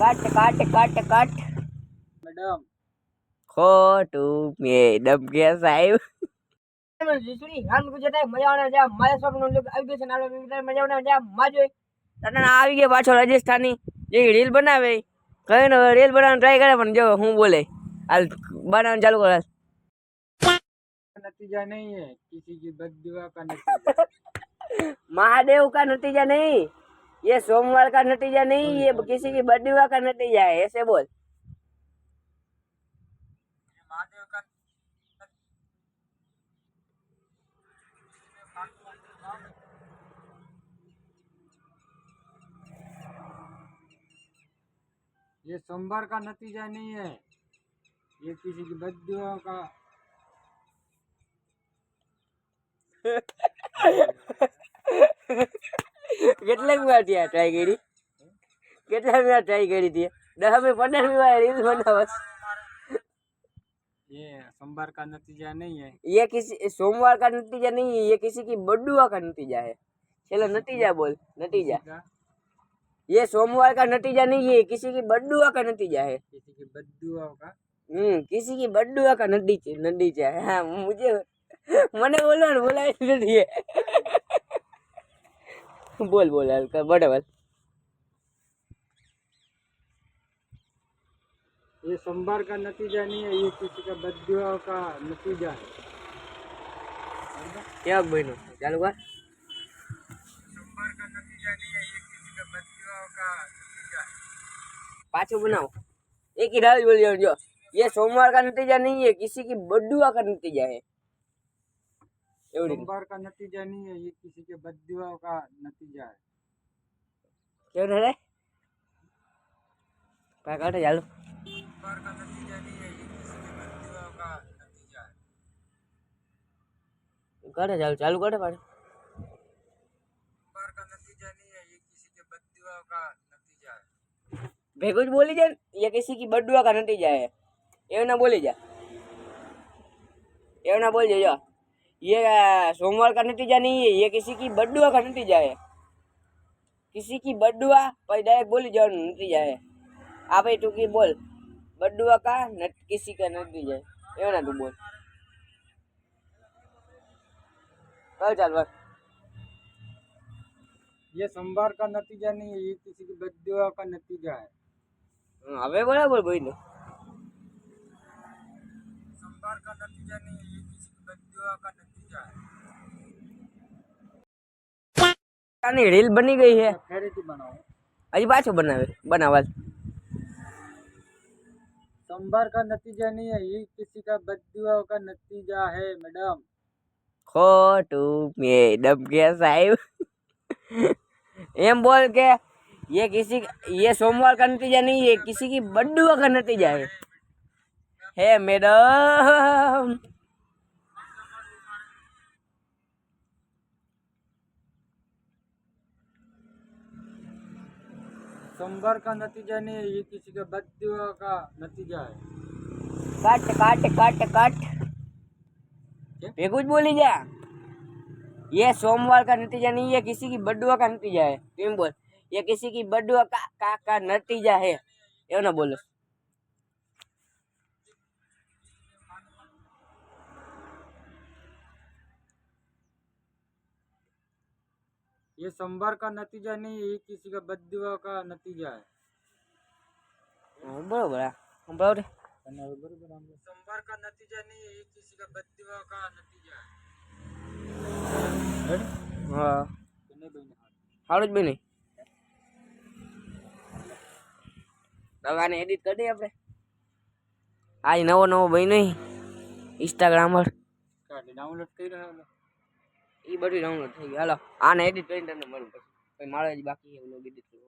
Cut cut cut cut. Madam. खो टू मे डब गया साहब। राजस्थानी ये रील बनावे। कहे ट्राई करे पण महादेव का नतीजा नहीं। ये सोमवार का नतीजा नहीं ये किसी की बदुआ का नतीजा है ऐसे बोल। ये सोमवार का नतीजा नहीं है। ये किसी की बददुआ का કેટલા વાર ત્યાં ટ્રાય કરી કેટલા વાર ટ્રાય કરી હતી દસ મે પંદર વાર રીલ બનાવસ ये सोमवार का नतीजा नहीं है ये किसी सोमवार का नतीजा नहीं है ये किसी की बडुआ का नतीजा है चलो नतीजा बोल नतीजा का ये सोमवार का नतीजा नहीं है किसी की बडुआ का नतीजा है किसी की बददुआ का हम्म किसी की बडुआ का नतीजा नतीजा है हाँ मुझे મને બોલવાનું બોલાય નથી बोल बोल हल्का बट बड़बल ये सोमवार का नतीजा नहीं है ये किसी का बददुआ का नतीजा है। क्या बहनो? चालू कर सोमवार का नतीजा नहीं है ये किसी का बददुआ का नतीजा है। पाछो बनाओ। एक ही राज बोलिए जो ये सोमवार का नतीजा नहीं है किसी की बड्डुआ का नतीजा है। सोमवार का नतीजा नहीं है ये किसी के बददुआ का नतीजा है क्यों रे पागल है यार सोमवार का नतीजा नहीं है ये किसी के बददुआ का नतीजा है कर चालू चालू कर भाई सोमवार का नतीजा नहीं है ये किसी के बददुआ का नतीजा है भेगो बोली जा ये किसी की बददुआ का नतीजा है ये ना बोली जा ये ना बोल जा ये आ, सोमवार का नतीजा नहीं है ये किसी की बडुआ का नतीजा है किसी की बडुआ पर डायरेक्ट बोली जाओ नतीजा है આ ભાઈ તું કી બોલ બડુઆ કા નટ કિસી કા નતીજા है એવું ના તું બોલ કર ચાલ બસ ये सोमवार का नतीजा नहीं है ये किसी के बददुआ का नतीजा है હમ, હવે બરાબર બોલ્યો व्यापार का नतीजा नहीं है ये किसी की बददुआ का नतीजा है। यानी रील बनी गई है। तो फेरे थी बनाओ। अजी पाछो बनावे बनावा संभार का नतीजा नहीं है ये किसी का बददुआ का नतीजा है मैडम। खोटू मैडम के साहिब। एम बोल के ये किसी ये सोमवार का नतीजा नहीं है किसी की बड्डुआ का नतीजा है। है मैडम सोमवार का नतीजा नहीं है ये किसी का बददुआ का नतीजा है काट काट काट काट क्या? भેगुज बोली जा ये सोमवार का नतीजा नहीं है किसी की बड्डुआ का नतीजा है तुम बोल ये किसी की बड्डुआ का का का नतीजा है એવું ના બોલો ये सोमवार का नतीजा नहीं है ये किसी का बददुआ का नतीजा है હા, બરોબર આ સંભળાવ રે सोमवार का नतीजा नहीं है ये किसी का बददुआ का नतीजा है હા नहीं बहने સારું જ બની હવે આને એડિટ કરી દઈએ આપણે આજ નવો નવો બન્યો ઇન્સ્ટાગ્રામ પર डाउनलोड कर रहा है એ બધું ડાઉનલોડ થઈ ગયું હાલો આને એડિટ કરીને તમને મળું પછી પછી મારે હજી બાકી છે વ્લોગ એડિટ કરવો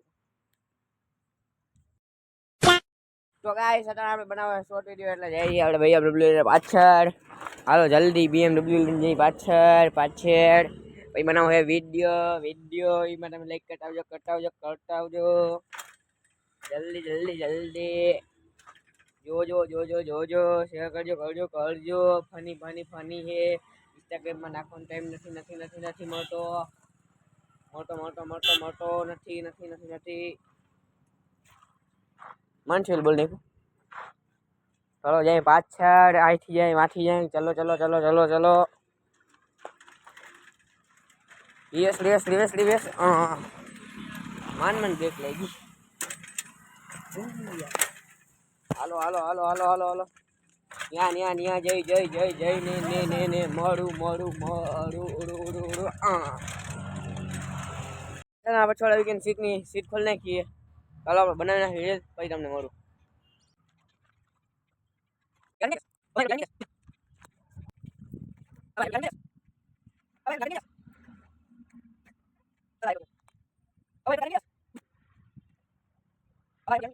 તો ગાઈસ અત્યારે આપણે બનાવવા શોર્ટ વિડીયો એટલે જઈએ આપણે ભાઈ BMW પાછળ હાલો જલ્દી BMW લઈને જઈ પાછળ પાછળ પછી બનાવો હે વિડીયો વિડીયો એમાં તમે લાઈક કરતા આવજો કરતા આવજો કરતા આવજો જલ્દી જલ્દી જલ્દી જોજો જોજો જોજો શેર કરજો કરજો કરજો ફની ફની ફની હે ઇન્સ્ટાગ્રામમાં નાખવાનો ટાઈમ નથી નથી નથી નથી મળતો મોટો મોટો મોટો મોટો નથી નથી નથી નથી માનસુલ બોલ નાખ્યું ચલો જાય પાછળ અહીંથી જાય માથી જાય ચલો ચલો ચલો ચલો ચલો રિવેસ રિવેસ રિવેસ રિવેસ માન મન બ્રેક લાગી હાલો હાલો હાલો હાલો હાલો હાલો ન્યા ન્યા ન્યા જઈ જઈ જઈ જઈ ને ને ને ને મોડું મોડું મોડું ઉડું ઉડું ઉડું આ ચાલો આપણે છોડ આવી ગઈ સીટની સીટ ખોલી નાખીએ ચાલો આપણે બનાવી નાખીએ પછી તમને મળું ગયો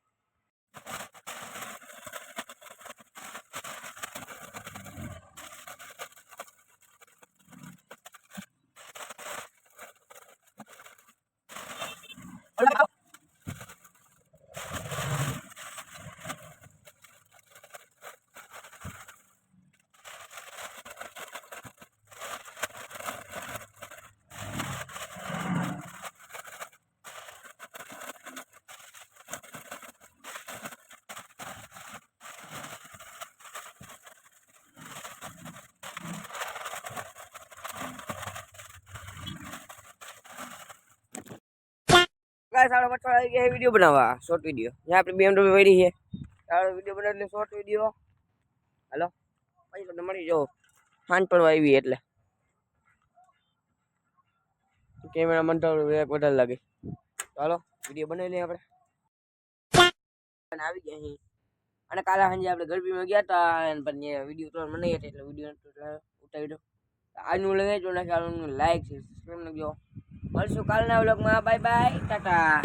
ગાઈસ આપણે પાછળ આવી ગયા વીડિયો બનાવવા શોર્ટ વીડિયો જ્યાં આપણે BMW વળી છે. આપણે વીડિયો બનાવીને શોર્ટ વીડિયો હાલો. પછી તમને મળી જાઓ. સાંજ પડવા આવી એટલે. કેમેરા મન તો એક વધારે લાગે. ચાલો વીડિયો બનાવી લઈએ આપણે. આવી ગયા અહીં અને કાલે સાંજે આપણે ગરબીમાં ગયા હતા, અને પછી વીડિયો તો મને એટલે વીડિયો ઉતારી દો આજનું લગે જો નાખે લાઈક સબસ્ક્રાઈબ નાખજો. મળશું કાલના વ્લોગમાં. Bye bye. ટાટા.